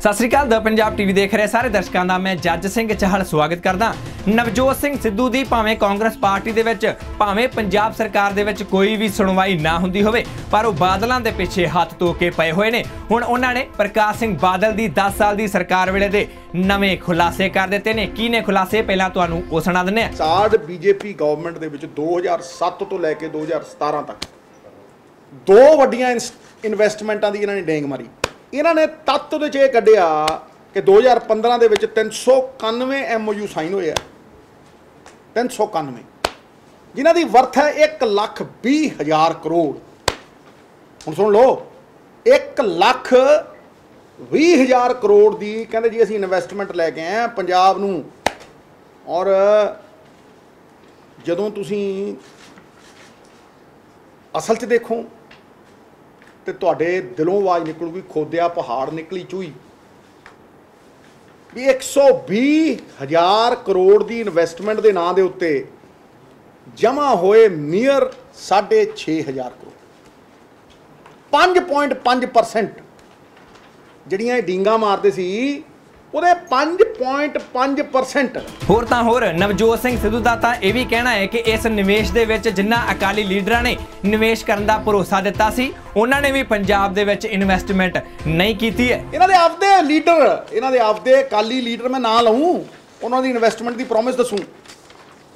ਸਤਿ ਸ੍ਰੀ ਅਕਾਲ, ਦ Punjab TV ਦੇਖ ਰਹੇ ਸਾਰੇ ਦਰਸ਼ਕਾਂ ਦਾ ਮੈਂ ਜੱਜ ਸਿੰਘ ਚਾਹਲ ਸਵਾਗਤ ਕਰਦਾ। ਨਵਜੋਤ ਸਿੰਘ ਸਿੱਧੂ ਦੀ ਭਾਵੇਂ ਕਾਂਗਰਸ ਪਾਰਟੀ ਦੇ ਵਿੱਚ, ਭਾਵੇਂ ਪੰਜਾਬ ਸਰਕਾਰ ਦੇ ਵਿੱਚ ਕੋਈ ਵੀ ਸੁਣਵਾਈ ਨਾ ਹੁੰਦੀ ਹੋਵੇ, ਪਰ ਉਹ ਬਾਦਲਾਂ ਦੇ ਪਿੱਛੇ ਹੱਥ ਧੋ ਕੇ ਪਏ ਹੋਏ ਨੇ। ਹੁਣ ਉਹਨਾਂ ਨੇ ਪ੍ਰਕਾਸ਼ ਸਿੰਘ ਬਾਦਲ ਦੀ 10 ਸਾਲ ਦੀ ਸਰਕਾਰ ਵੇਲੇ ਦੇ ਨਵੇਂ ਖੁਲਾਸੇ ਕਰ ਦਿੱਤੇ ਨੇ। ਕੀ ਨੇ ਖੁਲਾਸੇ? ਪਹਿਲਾਂ ਤੁਹਾਨੂੰ ਉਹ ਸੁਣਾ ਦਿੰਨੇ ਆ ਸਾਡ ਬੀਜੇਪੀ ਗਵਰਨਮੈਂਟ ਦੇ ਵਿੱਚ 2007 ਤੋਂ ਲੈ ਕੇ 2017 ਤੱਕ ਦੋ ਵੱਡੀਆਂ ਇਨਵੈਸਟਮੈਂਟਾਂ ਦੀ ਇਹਨਾਂ ਨੇ ਡੇਂਗ ਮਾਰੀ। ਇਹਨਾਂ ਨੇ ਤੱਤ ਉਹਦੇ ਚ ਇਹ ਕੱਢਿਆ ਕਿ 2015 ਦੇ ਵਿੱਚ 391 ਐਮਓਯੂ ਸਾਈਨ ਹੋਏ ਆ। 391 ਜਿਨ੍ਹਾਂ ਦੀ ਵਰਥ ਹੈ 1 ਲੱਖ 20 ਹਜ਼ਾਰ ਕਰੋੜ। ਹੁਣ ਸੁਣ ਲਓ 1 ਲੱਖ 20 ਹਜ਼ਾਰ ਕਰੋੜ ਦੀ ਕਹਿੰਦੇ ਜੀ ਅਸੀਂ ਇਨਵੈਸਟਮੈਂਟ ਲੈ ਕੇ ਆਏ ਹਾਂ ਪੰਜਾਬ ਨੂੰ। ਔਰ ਜਦੋਂ ਤੁਸੀਂ ਅਸਲ 'ਚ ਦੇਖੋ ਤੇ ਤੁਹਾਡੇ ਦਿਲੋਂ ਆਵਾਜ਼ ਨਿਕਲੂਗੀ, ਖੋਦਿਆ ਪਹਾੜ ਨਿਕਲੀ ਚੂਈ ਵੀ 120 ਹਜ਼ਾਰ ਕਰੋੜ ਦੀ ਇਨਵੈਸਟਮੈਂਟ ਦੇ ਨਾਂ ਦੇ ਉੱਤੇ ਜਮ੍ਹਾਂ ਹੋਏ ਨੀਅਰ 6.5 ਹਜ਼ਾਰ ਕਰੋੜ। 5.5% ਜਿਹੜੀਆਂ ਇਹ ਡੀਂਗਾ ਮਾਰਦੇ ਸੀ ਉਹਦੇ 5.5% ਹੋਰ ਤਾਂ ਹੋਰ ਨਵਜੋਤ ਸਿੰਘ ਸਿੱਧੂ ਦਾ ਤਾਂ ਇਹ ਵੀ ਕਹਿਣਾ ਹੈ ਕਿ ਇਸ ਨਿਵੇਸ਼ ਦੇ ਵਿੱਚ ਜਿੰਨਾ ਅਕਾਲੀ ਲੀਡਰਾਂ ਨੇ ਨਿਵੇਸ਼ ਕਰਨ ਦਾ ਭਰੋਸਾ ਦਿੱਤਾ ਸੀ ਉਹਨਾਂ ਨੇ ਵੀ ਪੰਜਾਬ ਦੇ ਵਿੱਚ ਇਨਵੈਸਟਮੈਂਟ ਨਹੀਂ ਕੀਤੀ ਹੈ। ਇਹਨਾਂ ਦੇ ਆਪਦੇ ਲੀਡਰ ਇਹਨਾਂ ਦੇ ਆਪਦੇ ਅਕਾਲੀ ਲੀਡਰ ਮੈਂ ਨਾਂ ਲਵਾਂ ਉਹਨਾਂ ਦੀ ਇਨਵੈਸਟਮੈਂਟ ਦੀ ਪ੍ਰੋਮਿਸ ਦੱਸੂ।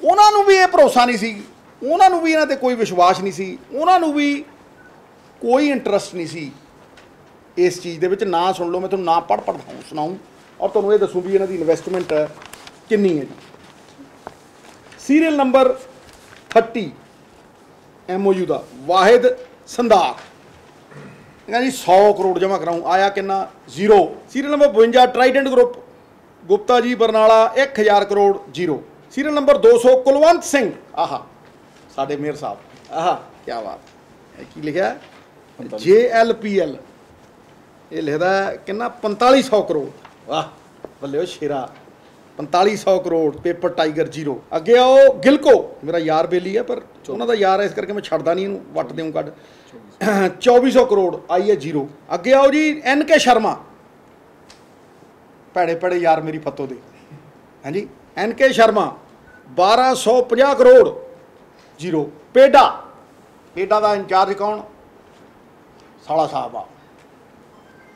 ਉਹਨਾਂ ਨੂੰ ਵੀ ਇਹ ਭਰੋਸਾ ਨਹੀਂ ਸੀ ਉਹਨਾਂ ਨੂੰ ਵੀ ਇਹਨਾਂ ਤੇ ਕੋਈ ਵਿਸ਼ਵਾਸ ਨਹੀਂ ਸੀ ਉਹਨਾਂ ਨੂੰ ਵੀ ਕੋਈ ਇੰਟਰਸਟ ਨਹੀਂ ਸੀ। ਇਸ ਚੀਜ਼ ਦੇ ਵਿੱਚ ਨਾਂ ਸੁਣ ਲਓ ਮੈਂ ਤੁਹਾਨੂੰ ਨਾਂ ਪੜ ਪੜ ਸੁਣਾਉਂ ਔਰ ਤੁਹਾਨੂੰ ਇਹ ਦੱਸੂ ਵੀ ਇਹਨਾਂ ਦੀ ਇਨਵੈਸਟਮੈਂਟ ਕਿੰਨੀ ਹੈ ਜੀ। ਸੀਰੀਅਲ ਨੰਬਰ 30 ਐਮਓਯੂ ਦਾ ਵਾਹਿਦ ਸੰਦਾਰ ਇਹਨਾਂ ਜੀ 100 ਕਰੋੜ ਜਮ੍ਹਾਂ ਕਰਾਉਂ ਆਇਆ ਕਿੰਨਾ? 0 serial number 52 trident group Gupta ji Barnala 1000 crore 0 serial number 200 Kulwant Singh. ਆਹਾ ਸਾਡੇ ਮੇਅਰ ਸਾਹਿਬ। ਆਹਾ ਕੀ ਬਾਤ। ਇਹ ਕੀ ਲਿਖਿਆ? JLPL ਇਹ ਲਿਖਦਾ ਕਿੰਨਾ? 4500 ਕਰੋੜ। ਵਾਹ ਬੱਲੇ ਉਹ ਸ਼ੇਰਾ 4500 ਕਰੋੜ ਪੇਪਰ ਟਾਈਗਰ ਜੀਰੋ। ਅੱਗੇ ਆਓ, ਗਿਲਕੋ। ਮੇਰਾ ਯਾਰ ਬੇਲੀ ਹੈ, ਪਰ ਉਹਨਾਂ ਦਾ ਯਾਰ ਹੈ ਇਸ ਕਰਕੇ ਮੈਂ ਛੱਡਦਾ ਨਹੀਂ ਇਹਨੂੰ, ਵੱਟ ਦੇਉਂ ਕੱਢ। 2400 ਕਰੋੜ, ਆਈ ਹੈ 0 ਅੱਗੇ ਆਓ ਜੀ, ਐਨ ਕੇ ਸ਼ਰਮਾ। ਭੈੜੇ ਭੈੜੇ ਯਾਰ ਮੇਰੀ ਫੱਤੋ ਦੇ। ਹਾਂਜੀ, N K Sharma 1250 crore, zero. PEDA. PEDA ਦਾ ਇੰਚਾਰਜ ਕੌਣ? ਸਾਲਾ ਸਾਹਿਬ ਆ।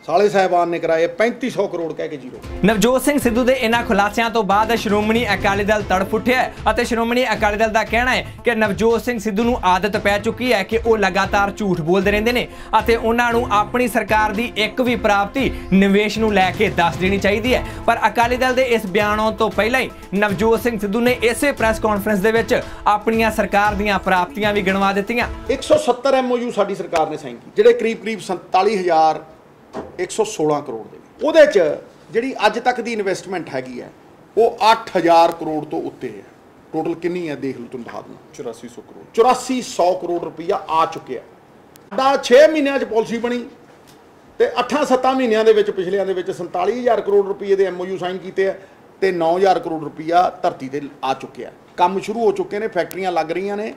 ਸਾਲੇ ਸਾਹਿਬਾਨ ਨੇ ਕਰਾਏ 3500 ਕਰੋੜ ਕਹਿ ਕੇ ਜ਼ੀਰੋ। ਨਵਜੋਤ ਸਿੰਘ ਸਿੱਧੂ ਦੇ ਇਹਨਾਂ ਖੁਲਾਸਿਆਂ ਤੋਂ ਬਾਅਦ ਸ਼੍ਰੋਮਣੀ ਅਕਾਲੀ ਦਲ ਤੜਫ ਉੱਠਿਆ ਅਤੇ ਸ਼੍ਰੋਮਣੀ ਅਕਾਲੀ ਦਲ ਦਾ ਕਹਿਣਾ ਹੈ ਕਿ ਨਵਜੋਤ ਸਿੰਘ ਸਿੱਧੂ ਨੂੰ ਆਦਤ ਪੈ ਚੁੱਕੀ ਹੈ ਕਿ ਉਹ ਲਗਾਤਾਰ ਝੂਠ ਬੋਲਦੇ ਰਹਿੰਦੇ ਨੇ ਅਤੇ ਉਹਨਾਂ ਨੂੰ ਆਪਣੀ ਸਰਕਾਰ ਦੀ ਇੱਕ ਵੀ ਪ੍ਰਾਪਤੀ ਨਿਵੇਸ਼ ਨੂੰ ਲੈ ਕੇ ਦੱਸ ਦੇਣੀ ਚਾਹੀਦੀ ਹੈ। ਪਰ ਅਕਾਲੀ ਦਲ ਦੇ ਇਸ ਬਿਆਨ ਤੋਂ ਪਹਿਲਾਂ ਹੀ ਨਵਜੋਤ ਸਿੰਘ ਸਿੱਧੂ ਨੇ ਇਸੇ ਪ੍ਰੈਸ ਕਾਨਫਰੰਸ ਦੇ ਵਿੱਚ ਆਪਣੀਆਂ ਸਰਕਾਰ ਦੀਆਂ ਪ੍ਰਾਪਤੀਆਂ ਵੀ ਗਿਣਵਾ ਦਿੱਤੀਆਂ। 170 ਐਮਓਯੂ ਸਾਡੀ ਸਰਕਾਰ ਨੇ ਸਾਈਨ ਕੀਤੇ ਜਿਹੜੇ ਕਰੀਬ ਕਰੀਬ 47000 116 ਕਰੋੜ ਦੇ। ਉਹਦੇ ਚ ਜਿਹੜੀ ਅੱਜ ਤੱਕ ਦੀ ਇਨਵੈਸਟਮੈਂਟ ਹੈਗੀ ਹੈ ਉਹ 8000 ਕਰੋੜ ਤੋਂ ਉੱਤੇ ਹੈ। ਟੋਟਲ ਕਿੰਨੀ ਹੈ ਦੇਖ ਲਓ ਤੁਹਾਨੂੰ ਦਿਖਾ ਦੂੰ 8400 ਕਰੋੜ। 8400 ਕਰੋੜ ਰੁਪਈਆ ਆ ਚੁੱਕਿਆ ਸਾਡਾ 6 ਮਹੀਨਿਆਂ ਚ ਪਾਲਿਸੀ ਬਣੀ ਤੇ 8-7 ਮਹੀਨਿਆਂ ਦੇ ਵਿੱਚ ਪਿਛਲਿਆਂ ਦੇ ਵਿੱਚ 47000 ਕਰੋੜ ਰੁਪਏ ਦੇ ਐਮਓਯੂ ਸਾਈਨ ਕੀਤੇ ਆ ਤੇ 9000 ਕਰੋੜ ਰੁਪਈਆ ਧਰਤੀ ਤੇ ਆ ਚੁੱਕਿਆ ਕੰਮ ਸ਼ੁਰੂ ਹੋ ਚੁੱਕੇ ਨੇ ਫੈਕਟਰੀਆਂ ਲੱਗ ਰਹੀਆਂ ਨੇ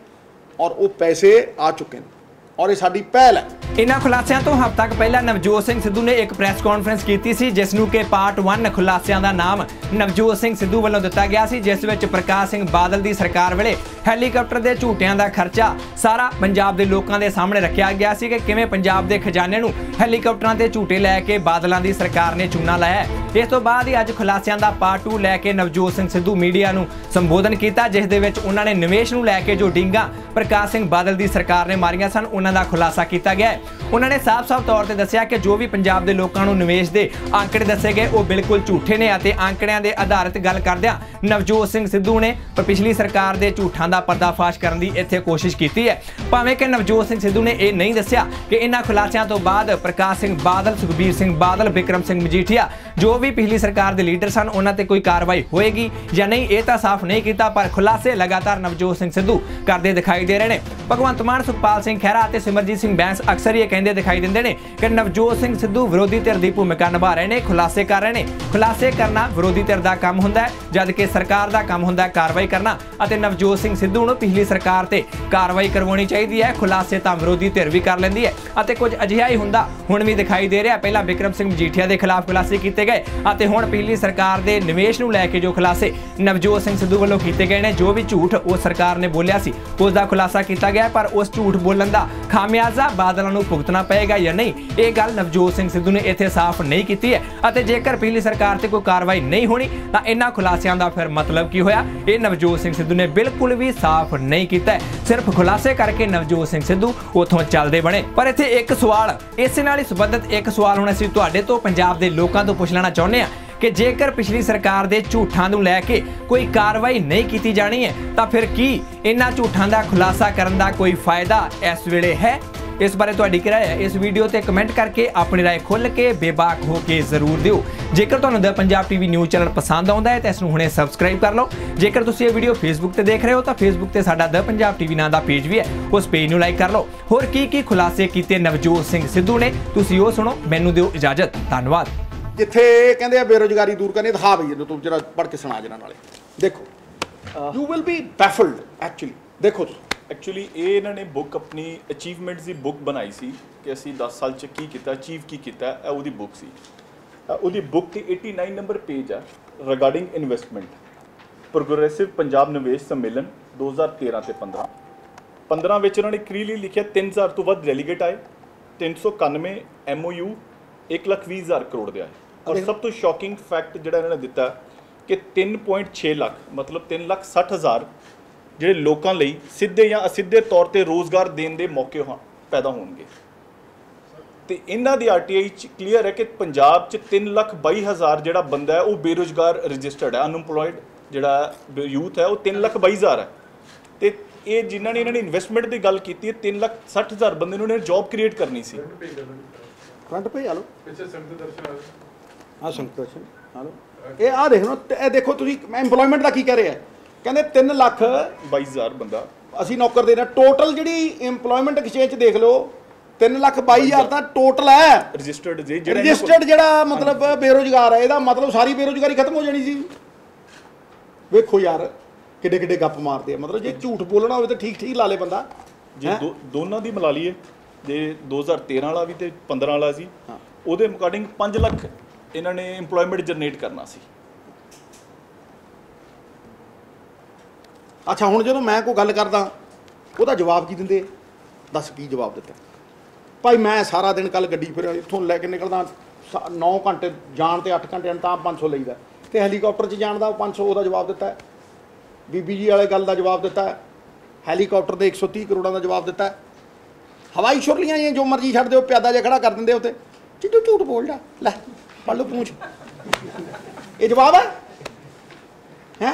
ਔਰ ਉਹ ਪੈਸੇ ਆ ਚੁੱਕੇ ਨੇ। ਔਰ ਇਹ ਸਾਡੀ ਪਹਿਲ ਹੈ। ਇਹਨਾਂ ਖੁਲਾਸਿਆਂ ਤੋਂ ਹਫ਼ਤਾ ਕੁ ਪਹਿਲਾਂ ਨਵਜੋਤ ਸਿੰਘ ਸਿੱਧੂ ਨੇ ਇੱਕ ਪ੍ਰੈਸ ਕਾਨਫਰੰਸ ਕੀਤੀ ਸੀ, ਜਿਸ ਨੂੰ ਕਿ ਪਾਰਟ 1 ਖੁਲਾਸਿਆਂ ਦਾ ਨਾਮ ਨਵਜੋਤ ਸਿੰਘ ਸਿੱਧੂ ਵੱਲੋਂ ਦਿੱਤਾ ਗਿਆ ਸੀ, ਜਿਸ ਵਿੱਚ ਪ੍ਰਕਾਸ਼ ਸਿੰਘ ਬਾਦਲ ਦੀ ਸਰਕਾਰ ਵੇਲੇ ਹੈਲੀਕਾਪਟਰ ਦੇ ਝੂਟਿਆਂ ਦਾ ਖਰਚਾ ਸਾਰਾ ਪੰਜਾਬ ਦੇ ਲੋਕਾਂ ਦੇ ਸਾਹਮਣੇ ਰੱਖਿਆ ਗਿਆ ਸੀ ਕਿ ਕਿਵੇਂ ਪੰਜਾਬ ਦੇ ਖਜ਼ਾਨੇ ਨੂੰ ਹੈਲੀਕਾਪਟਰਾਂ ਤੇ ਝੂਟੇ ਲੈ ਕੇ ਬਾਦਲਾਂ ਦੀ ਸਰਕਾਰ ਨੇ ਚੂਨਾ ਲਾਇਆ ਇਸ ਤੋਂ ਬਾਅਦ ਹੀ ਅੱਜ ਖੁਲਾਸਿਆਂ ਦਾ ਪਾਰਟ 2 ਲੈ ਕੇ ਨਵਜੋਤ ਸਿੰਘ ਸਿੱਧੂ ਮੀਡੀਆ ਨੂੰ ਸੰਬੋਧਨ ਕੀਤਾ, ਜਿਸ ਦੇ ਵਿੱਚ ਉਹਨਾਂ ਨੇ ਨਿਵੇਸ਼ ਨੂੰ ਲੈ ਕੇ ਜੋ ਡਿੰਗਾ ਪ੍ਰਕਾਸ਼ ਸਿੰਘ ਬਾਦਲ ਦੀ ਸਰਕਾਰ ਨੇ ਮਾਰੀਆਂ ਸਨ, ਉਹਨਾਂ ਦਾ ਖੁਲਾਸਾ ਕੀਤਾ ਗਿਆ ਹੈ। ਉਹਨਾਂ ਨੇ ਸਾਫ਼-ਸਾਫ਼ ਤੌਰ ਤੇ ਦੱਸਿਆ ਕਿ ਜੋ ਵੀ ਪੰਜਾਬ ਦੇ ਲੋਕਾਂ ਨੂੰ ਨਿਵੇਸ਼ ਦੇ ਆંકੜੇ ਦੱਸੇ ਗਏ, ਉਹ ਬਿਲਕੁਲ ਝੂਠੇ ਨੇ ਅਤੇ ਆંકੜਿਆਂ ਦੇ ਆਧਾਰਿਤ ਗੱਲ ਕਰਦਿਆਂ ਨਵਜੋਤ ਸਿੰਘ ਸਿੱਧੂ ਨੇ ਪਿਛਲੀ ਸਰਕਾਰ ਦੇ ਝੂਠਾਂ ਦਾ ਪਰਦਾਫਾਸ਼ ਕਰਨ ਦੀ ਇੱਥੇ ਕੋਸ਼ਿਸ਼ ਕੀਤੀ ਹੈ ਭਾਵੇਂ ਕਿ ਨਵਜੋਤ ਸਿੰਘ ਸਿੱਧੂ ਨੇ ਇਹ ਨਹੀਂ ਦੱਸਿਆ ਕਿ ਇਹਨਾਂ ਖੁਲਾਸਿਆਂ ਤੋਂ ਬਾਅਦ ਪ੍ਰਕਾਸ਼ ਸਿੰਘ ਬਾਦਲ, ਸੁਖਬੀਰ ਸਿੰਘ ਬਾਦਲ ਵਿਕਰਮ ਸਿੰਘ ਮਜੀਠੀਆ ਜੋ ਵੀ ਪਿਛਲੀ ਸਰਕਾਰ ਦੇ ਲੀਡਰ ਸਨ, ਉਹਨਾਂ ਤੇ ਕੋਈ ਕਾਰਵਾਈ ਹੋਏਗੀ ਜਾਂ ਨਹੀਂ, ਇਹ ਤਾਂ ਸਾਫ਼ ਨਹੀਂ ਕੀਤਾ, ਪਰ ਖੁਲਾਸੇ ਲਗਾਤਾਰ ਨਵਜੋਤ ਸਿੰਘ ਸਿੱਧੂ ਕਰਦੇ ਦਿਖਾਈ ਦੇ ਰਹੇ ਨੇ ਭਗਵੰਤ ਮਾਨ, ਸੁਖਪਾਲ ਸਿੰਘ ਖਹਿਰਾ ਅਤੇ ਸਿਮਰਜੀਤ ਸਿੰਘ ਬੈਂਸ ਅਕਸਰ ਹੀ ਇਹ ਕਹਿੰਦੇ ਦਿਖਾਈ ਦਿੰਦੇ ਨੇ ਕਿ ਨਵਜੋਤ ਸਿੰਘ ਸਿੱਧੂ ਵਿਰੋਧੀ ਧਿਰ ਦੀ ਭੂਮਿਕਾ ਨਿਭਾ ਰਹੇ ਨੇ, ਖੁਲਾਸੇ ਕਰ ਰਹੇ ਨੇ। ਖੁਲਾਸੇ ਕਰਨਾ ਵਿਰੋਧੀ ਧਿਰ ਦਾ ਕੰਮ ਹੁੰਦਾ ਹੈ, ਜਦ ਕਿ ਸਰਕਾਰ ਦਾ ਕੰਮ ਹੁੰਦਾ ਹੈ ਕਾਰਵਾਈ ਕਰਨਾ ਅਤੇ ਨਵਜੋਤ ਸਿੰਘ ਸਿੱਧੂ ਨੂੰ ਪਿਛਲੀ ਸਰਕਾਰ ਤੇ ਕਾਰਵਾਈ ਕਰਵਾਉਣੀ ਚਾਹੀਦੀ ਹੈ। ਖੁਲਾਸੇ ਤਾਂ ਵਿਰੋਧੀ ਧਿਰ ਵੀ ਕਰ ਲੈਂਦੀ ਹੈ ਅਤੇ ਕੁਝ ਅਜਿਹਾ ਹੀ ਹੁੰਦਾ ਹੁਣ ਵੀ ਦਿਖਾਈ ਦੇ ਰਿਹਾ। ਪਹਿਲਾਂ ਵਿਕਰਮ ਸਿੰਘ ਮਜੀਠੀਆ ਦੇ ਖਿਲਾਫ ਖੁਲਾਸੇ ਕੀਤੇ ਗਏ ਅਤੇ ਹੁਣ ਪਿਛਲੀ ਸਰਕਾਰ ਦੇ ਨਿਵੇਸ਼ ਨੂੰ ਲੈ ਕੇ ਜੋ ਖੁਲਾਸੇ ਨਵਜੋਤ ਸਿੰਘ ਸਿੱਧੂ ਵੱਲੋਂ ਕੀਤੇ ਗਏ ਨੇ, ਜੋ ਵੀ ਝੂਠ ਉਹ ਸਰਕਾਰ ਨੇ ਬੋਲਿਆ ਸੀ, ਉਸ ਦਾ ਖੁਲਾਸਾ ਕੀਤਾ ਗਿਆ ਪਰ ਉਸ ਝੂਠ ਬੋਲਣ ਦਾ ਖਾਮਿਆਜ਼ਾ, ਬਾਦਲਾਂ ਨੂੰ ਭੁਗਤਣਾ ਪਏਗਾ ਜਾਂ ਨਹੀਂ, ਇਹ ਗੱਲ ਨਵਜੋਤ ਸਿੰਘ ਸਿੱਧੂ ਨੇ ਇੱਥੇ ਸਾਫ਼ ਨਹੀਂ ਕੀਤੀ ਹੈ। ਅਤੇ ਜੇਕਰ ਪਿਛਲੀ ਸਰਕਾਰ ਤੇ ਕੋਈ ਕਾਰਵਾਈ ਨਹੀਂ ਹੋਣੀ, ਤਾਂ ਇਹਨਾਂ ਖੁਲਾਸਿਆਂ ਦਾ ਫਿਰ ਮਤਲਬ ਕੀ ਹੋਇਆ? ਇਹ ਨਵਜੋਤ ਸਿੰਘ ਸਿੱਧੂ ਨੇ ਬਿਲਕੁਲ ਵੀ ਸਾਫ਼ ਨਹੀਂ ਕੀਤਾ ਸਿਰਫ ਖੁਲਾਸੇ ਕਰਕੇ ਨਵਜੋਤ ਸਿੰਘ ਸਿੱਧੂ ਉਥੋਂ ਚੱਲਦੇ ਬਣੇ। ਪਰ ਇੱਥੇ ਇੱਕ ਸਵਾਲ, ਇਸੇ ਨਾਲ ਹੀ ਸੰਬੰਧਿਤ ਇੱਕ ਸਵਾਲ ਹੁਣ ਅਸੀਂ ਤੁਹਾਡੇ ਤੋਂ ਪੰਜਾਬ ਦੇ ਲੋਕਾਂ ਤੋਂ ਪੁੱਛ ਲੈਣਾ ਚਾਹੁੰਦੇ ਹਾਂ। ਕਿ ਜੇਕਰ ਪਿਛਲੀ ਸਰਕਾਰ ਦੇ ਝੂਠਾਂ ਨੂੰ ਲੈ ਕੇ ਕੋਈ ਕਾਰਵਾਈ ਨਹੀਂ ਕੀਤੀ ਜਾਣੀ ਹੈ, ਤਾਂ ਫਿਰ ਕੀ ਇਹਨਾਂ ਝੂਠਾਂ ਦਾ ਖੁਲਾਸਾ ਕਰਨ ਦਾ ਕੋਈ ਫਾਇਦਾ ਇਸ ਵੇਲੇ ਹੈ? ਇਸ ਬਾਰੇ ਤੁਹਾਡੀ ਕੀ ਰਾਏ ਹੈ। ਇਸ ਵੀਡੀਓ ਤੇ ਕਮੈਂਟ ਕਰਕੇ ਆਪਣੀ ਰਾਏ ਖੁੱਲ੍ਹ ਕੇ ਬੇਬਾਕ ਹੋ ਕੇ ਜ਼ਰੂਰ ਦਿਓ। ਜੇਕਰ ਤੁਹਾਨੂੰ the Punjab TV news channel ਪਸੰਦ ਆਉਂਦਾ ਹੈ, ਤਾਂ ਇਸ ਨੂੰ ਹੁਣੇ ਸਬਸਕ੍ਰਾਈਬ ਕਰ ਲਓ। ਜੇਕਰ ਤੁਸੀਂ ਇਹ ਵੀਡੀਓ ਫੇਸਬੁੱਕ ਤੇ ਦੇਖ ਰਹੇ ਹੋ, ਤਾਂ ਫੇਸਬੁੱਕ ਤੇ ਸਾਡਾ ਦ ਪੰਜਾਬ ਟੀਵੀ ਨਾਂ ਦਾ ਪੇਜ ਵੀ ਹੈ। ਉਸ ਪੇਜ ਨੂੰ ਲਾਈਕ ਕਰ ਲਓ। ਹੋਰ ਕੀ ਕੀ ਖੁਲਾਸੇ ਕੀਤੇ ਨਵਜੋਤ ਸਿੰਘ ਸਿੱਧੂ ਨੇ, ਤੁਸੀਂ ਉਹ ਸੁਣੋ, ਮੈਨੂੰ ਦਿਓ ਇਜਾਜ਼ਤ। ਧੰਨਵਾਦ। ਜਿੱਥੇ ਕਹਿੰਦੇ ਆ ਬੇਰੋਜ਼ਗਾਰੀ ਦੂਰ ਕਰਨੀ ਦਿਖਾ ਬਈ ਇਹਨੂੰ ਤੂੰ ਜਰਾ ਪੜ੍ਹ ਕੇ ਸੁਣਾ ਜਣਾ ਨਾਲੇ। ਦੇਖੋ you will be baffled actually ਦੇਖੋ ਤੁਸੀਂ। ਐਕਚੁਅਲੀ ਇਹ ਇਹਨਾਂ ਨੇ ਬੁੱਕ ਆਪਣੀ ਅਚੀਵਮੈਂਟਸ ਦੀ ਬੁੱਕ ਬਣਾਈ ਸੀ ਕਿ ਅਸੀਂ 10 ਸਾਲ ਚ ਕੀ ਕੀਤਾ ਅਚੀਵ ਕੀ ਕੀਤਾ ਇਹ ਉਹਦੀ ਬੁੱਕ ਸੀ। ਉਹਦੀ ਬੁੱਕ ਤੇ 89 ਨੰਬਰ ਪੇਜ ਆ ਰਿਗਾਰਡਿੰਗ ਇਨਵੈਸਟਮੈਂਟ ਪ੍ਰੋਗਰੈਸਿਵ ਪੰਜਾਬ ਨਿਵੇਸ਼ ਸੰਮੇਲਨ 2013 ਤੇ 15 15 ਵਿੱਚ ਉਹਨਾਂ ਨੇ ਕਲੀਅਰਲੀ ਲਿਖਿਆ 3000 ਤੋਂ ਵੱਧ ਡੈਲੀਗੇਟ ਆਏ। 391 ਐਮਓਯੂ 120000 ਕਰੋੜ ਦੇ ਆਏ। ਔਰ ਸਭ ਤੋਂ ਸ਼ੌਕਿੰਗ ਫੈਕਟ ਜਿਹੜਾ ਇਹਨਾਂ ਨੇ ਦਿੱਤਾ ਕਿ 3.6 ਲੱਖ ਮਤਲਬ 3 ਲੱਖ 60 ਹਜ਼ਾਰ ਜਿਹੜੇ ਲੋਕਾਂ ਲਈ ਸਿੱਧੇ ਜਾਂ ਅਸਿੱਧੇ ਤੌਰ ਤੇ ਰੋਜ਼ਗਾਰ ਦੇਣ ਦੇ ਮੌਕੇ ਹੋਣ ਪੈਦਾ ਹੋਣਗੇ। ਤੇ ਇਹਨਾਂ ਦੀ ਆਰਟੀਆਈ ਚ ਕਲੀਅਰ ਹੈ ਕਿ ਪੰਜਾਬ ਚ 3 ਲੱਖ 22 ਹਜ਼ਾਰ ਜਿਹੜਾ ਬੰਦਾ ਹੈ ਉਹ ਬੇਰੁਜ਼ਗਾਰ ਰਜਿਸਟਰਡ ਹੈ ਅਨਪਲੋਇਡ ਜਿਹੜਾ ਯੂਥ ਹੈ ਉਹ 3 ਲੱਖ 22 ਹਜ਼ਾਰ ਹੈ। ਤੇ ਇਹ ਜਿਨ੍ਹਾਂ ਨੇ ਇਹਨਾਂ ਨੇ ਇਨਵੈਸਟਮੈਂਟ ਦੀ ਗੱਲ ਕੀਤੀ ਹੈ 3 ਲੱਖ 60 ਹਜ਼ਾਰ ਬੰਦੇ ਨੂੰ ਇਹਨਾਂ ਨੇ ਜੌਬ ਕ੍ਰੀਏਟ ਕਰਨੀ ਸੀ। ਫਰੰਟ ਪੇ ਆ ਪਿੱਛੇ ਸੰਤ ਦਰਸ਼ਨ ਆ ਦਰਸ਼ਨ ਆ ਲਓ। ਇਹ ਆ ਦੇਖ ਲਓ ਇਹ ਦੇਖੋ ਤੁਸੀਂ ਐਮਪਲੋਇਮੈਂਟ ਦਾ ਕੀ ਕਹਿ ਰਿਹਾ। ਕਹਿੰਦੇ 3 ਲੱਖ 22 ਹਜ਼ਾਰ ਬੰਦਾ। ਅਸੀਂ ਨੌਕਰ ਦੇ ਰਹੇ ਟੋਟਲ ਜਿਹੜੀ EMPLOYMENT ਐਕਸਚੇਂਜ ਦੇਖ ਲਓ 3 ਲੱਖ 22 ਹਜ਼ਾਰ ਦਾ ਟੋਟਲ ਹੈ। ਰਜਿਸਟਰਡ ਜੀ ਜਿਹੜਾ ਰਜਿਸਟਰਡ ਜਿਹੜਾ ਮਤਲਬ ਬੇਰੋਜ਼ਗਾਰ ਹੈ ਇਹਦਾ ਮਤਲਬ ਸਾਰੀ ਬੇਰੋਜ਼ਗਾਰੀ ਖਤਮ ਹੋ ਜਾਣੀ ਸੀ। ਵੇਖੋ ਯਾਰ ਕਿੱਡੇ ਕਿੱਡੇ ਗੱਪ ਮਾਰਦੇ ਆ। ਮਤਲਬ ਜੇ ਝੂਠ ਬੋਲਣਾ ਹੋਵੇ ਤਾਂ ਠੀਕ ਠੀਕ ਲਾ ਲੇ ਬੰਦਾ। ਜੇ ਹੈਂ? ਦੋਨਾਂ ਦੀ ਮਿਲਾ ਲਈਏ ਜੇ 2013 ਵਾਲਾ ਵੀ ਤੇ 15 ਵਾਲਾ ਸੀ ਹਾਂ। ਉਹਦੇ ਅਕੋਰਡਿੰਗ 5 ਲੱਖ ਇਹਨਾਂ ਨੇ EMPLOYMENT ਜਨਰੇਟ ਕਰਨਾ ਸੀ। ਅੱਛਾ, ਹੁਣ ਜਦੋਂ ਮੈਂ ਕੋਈ ਗੱਲ ਕਰਦਾ, ਉਹਦਾ ਜਵਾਬ ਕੀ ਦਿੰਦੇ? ਦੱਸ ਕੀ ਜਵਾਬ ਦਿੱਤਾ? ਭਾਈ, ਮੈਂ ਸਾਰਾ ਦਿਨ ਕੱਲ ਗੱਡੀ ਫਿਰ ਇੱਥੋਂ ਲੈ ਕੇ ਨਿਕਲਦਾ 9 ਘੰਟੇ ਜਾਣ ਤੇ 8 ਘੰਟੇ ਤਾਂ 500 ਲਈਦਾ। ਤੇ ਹੈਲੀਕਾਪਟਰ 'ਚ ਜਾਣ ਦਾ 500 ਉਹਦਾ ਜਵਾਬ ਦਿੱਤਾ ਹੈ। ਬੀਬੀ ਜੀ ਵਾਲੇ ਗੱਲ ਦਾ ਜਵਾਬ ਦਿੱਤਾ ਹੈ। ਹੈਲੀਕਾਪਟਰ ਦੇ 130 ਕਰੋੜਾਂ ਦਾ ਜਵਾਬ ਦਿੱਤਾ ਹਵਾਈ ਛੁਰਲੀਆਂ ਇਹ ਜੋ ਮਰਜ਼ੀ ਛੱਡ ਦਿਓ, ਪਿਆਦਾ ਜਿਹਾ ਖੜਾ ਕਰ ਦਿੰਦੇ ਉੱਤੇ ਚਿੱਟੂ ਝੂਠ ਬੋਲਦਾ। ਲੈ। ਪੜ ਲਓ ਪੂੰਛ। ਇਹ ਜਵਾਬ ਹੈ? ਹੈ?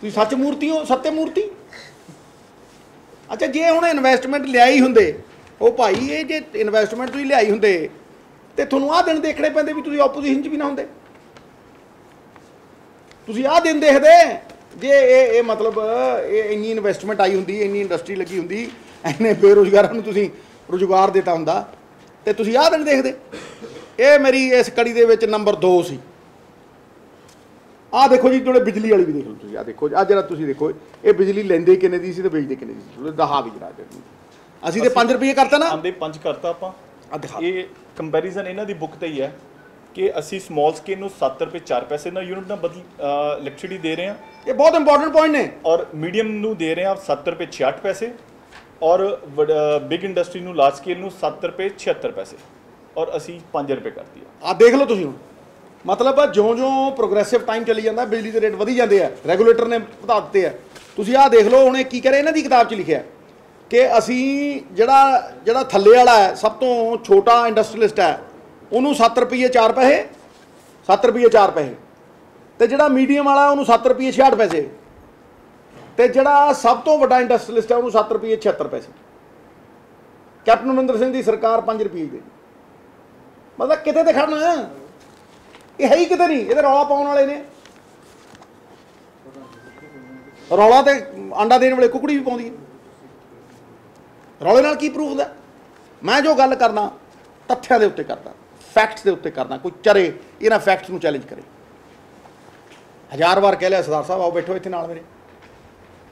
ਤੁਸੀਂ ਸੱਚ ਮੂਰਤੀ ਹੋ, ਸੱਤੇ ਮੂਰਤੀ? ਅੱਛਾ, ਜੇ ਹੁਣ ਇਨਵੈਸਟਮੈਂਟ ਲਿਆਈ ਹੁੰਦੇ, ਉਹ ਭਾਈ, ਇਹ ਜੇ ਇਨਵੈਸਟਮੈਂਟ ਤੁਸੀਂ ਲਿਆਈ ਹੁੰਦੇ, ਤੇ ਤੁਹਾਨੂੰ ਆਹ ਦਿਨ ਦੇਖਣੇ ਪੈਂਦੇ ਵੀ ਤੁਸੀਂ ਆਪੋਜੀਸ਼ਨ 'ਚ ਵੀ ਨਾ ਹੁੰਦੇ। ਤੁਸੀਂ ਆਹ ਦਿਨ ਦੇਖਦੇ, ਜੇ ਇਹ ਇਹ ਮਤਲਬ, ਇਹ ਇੰਨੀ ਇਨਵੈਸਟਮੈਂਟ ਆਈ ਹੁੰਦੀ, ਇੰਨੀ ਇੰਡਸਟਰੀ ਲੱਗੀ ਹੁੰਦੀ ਐਨੇ ਬੇਰੁਜ਼ਗਾਰਾਂ ਨੂੰ ਤੁਸੀਂ ਰੁਜ਼ਗਾਰ ਦਿੱਤਾ ਹੁੰਦਾ, ਤੇ ਤੁਸੀਂ ਆਹ ਦਿਨ ਦੇਖਦੇ। ਇਹ ਮੇਰੀ ਇਸ ਕੜੀ ਦੇ ਵਿੱਚ ਨੰਬਰ 2 ਸੀ। ਆਹ ਦੇਖੋ ਜੀ ਜਿਹੜੇ ਬਿਜਲੀ ਵਾਲੀ ਵੀ ਦੇਖ ਲਓ ਤੁਸੀਂ ਆਹ ਦੇਖੋ ਆਹ ਜਿਹੜਾ ਤੁਸੀਂ ਦੇਖੋ ਇਹ ਬਿਜਲੀ ਲੈਂਦੇ ਕਿੰਨੇ ਦੀ ਸੀ ਤੇ ਵੇਚਦੇ ਕਿੰਨੇ ਦੀ ਸੀ? ਦਹਾ ਵੀ ਜਰਾ ਦੇ ਅਸੀਂ ਤੇ 5 ਰੁਪਏ ਕਰਤਾ ਨਾ। ਆਂਦੇ ਪੰਜ ਕਰਤਾ ਆਪਾਂ। ਆ ਦਿਖਾ ਇਹ ਕੰਪੈਰੀਜ਼ਨ ਇਹਨਾਂ ਦੀ ਬੁੱਕ ਤੇ ਹੀ ਹੈ ਕਿ ਅਸੀਂ ਸਮਾਲ ਸਕੇਲ ਨੂੰ 7 ਰੁਪਏ 4 ਪੈਸੇ ਨਾਲ ਯੂਨਿਟ ਨਾਲ ਬਦਲ ਇਲੈਕਟ੍ਰਿਸਿਟੀ ਦੇ ਰਹੇ ਹਾਂ। ਇਹ ਬਹੁਤ ਇੰਪੋਰਟੈਂਟ ਪੁਆਇੰਟ ਨੇ। ਔਰ ਮੀਡੀਅਮ ਨੂੰ ਦੇ ਰਹੇ ਹਾਂ 7 ਰੁਪਏ 66 ਪੈਸੇ। ਔਰ ਬਿਗ ਇੰਡਸਟਰੀ ਨੂੰ ਲਾਰਜ ਸਕੇਲ ਨੂੰ 7 ਰੁਪਏ 76 ਪੈਸੇ। ਔਰ ਅਸੀਂ 5 ਰੁਪਏ ਕਰਤੀ ਆ। ਆ ਦੇਖ ਲਓ ਤੁਸੀਂ ਹੁਣ। ਮਤਲਬ ਜਿਉਂ-ਜਿਉਂ ਪ੍ਰੋਗਰੈਸਿਵ ਟਾਈਮ ਚੱਲੀ ਜਾਂਦਾ, ਬਿਜਲੀ ਦੇ ਰੇਟ ਵਧੀ ਜਾਂਦੇ ਆ ਰੈਗੂਲੇਟਰ ਨੇ ਵਧਾ ਦਿੱਤੇ ਆ। ਤੁਸੀਂ ਆਹ ਦੇਖ ਲਓ, ਹੁਣ ਇਹ ਕੀ ਕਰੇ ਇਹਨਾਂ ਦੀ ਕਿਤਾਬ 'ਚ ਲਿਖਿਆ ਕਿ ਅਸੀਂ ਜਿਹੜਾ ਜਿਹੜਾ ਥੱਲੇ ਵਾਲਾ ਹੈ, ਸਭ ਤੋਂ ਛੋਟਾ ਇੰਡਸਟਰੀਲਿਸਟ ਹੈ, ਉਹਨੂੰ 7 ਰੁਪਏ 4 ਪੈਸੇ 7 ਰੁਪਏ 4 ਪੈਸੇ। ਤੇ ਜਿਹੜਾ ਮੀਡੀਅਮ ਵਾਲਾ ਉਹਨੂੰ 7 ਰੁਪਏ 66 ਪੈਸੇ। ਤੇ ਜਿਹੜਾ ਸਭ ਤੋਂ ਵੱਡਾ ਇੰਡਸਟਰੀਲਿਸਟ ਹੈ, ਉਹਨੂੰ 7 ਰੁਪਏ 76 ਪੈਸੇ। ਕੈਪਟਨ ਅਮਰਿੰਦਰ ਸਿੰਘ ਦੀ ਸਰਕਾਰ 5 ਰੁਪਏ ਦੇ ਮਤਲਬ ਕਿਤੇ ਤੇ ਖੜਨਾ। ਇਹ ਹੈ ਹੀ ਕਿਤੇ ਨਹੀਂ ਇਹਦੇ ਰੌਲਾ ਪਾਉਣ ਵਾਲੇ ਨੇ। ਰੌਲਾ ਤੇ ਆਂਡਾ ਦੇਣ ਵਾਲੇ ਕੁਕੜੀ ਵੀ ਪਾਉਂਦੀ ਹੈ। ਰੌਲੇ ਨਾਲ ਕੀ ਪ੍ਰੂਫ ਹੁੰਦਾ? ਮੈਂ ਜੋ ਗੱਲ ਕਰਨਾ ਤੱਥਿਆਂ ਦੇ ਉੱਤੇ ਕਰਦਾ ਫੈਕਟਸ ਦੇ ਉੱਤੇ ਕਰਦਾ, ਕੋਈ ਚਰੇ ਇਹਨਾਂ ਫੈਕਟਸ ਨੂੰ ਚੈਲੰਜ ਕਰੇ। ਹਜ਼ਾਰ ਵਾਰ ਕਹਿ ਲਿਆ ਸਰਦਾਰ ਸਾਹਿਬ, ਆਓ ਬੈਠੋ ਇੱਥੇ ਨਾਲ ਮੇਰੇ।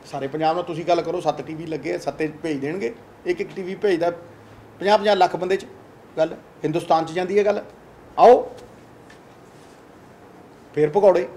ਸਾਰੇ ਪੰਜਾਬ ਨਾਲ ਤੁਸੀਂ ਗੱਲ ਕਰੋ, ਸੱਤ ਟੀਵੀ ਲੱਗੇ ਸੱਤੇ ਭੇਜ ਦੇਣਗੇ। ਇੱਕ ਇੱਕ ਟੀਵੀ ਭੇਜਦਾ 50 50 ਲੱਖ ਬੰਦੇ ਚ। ਗੱਲ ਹਿੰਦੁਸਤਾਨ ਚ ਜਾਂਦੀ ਹੈ ਗੱਲ। ਆਓ। ਫੇਰ ਪਕੌੜੇ।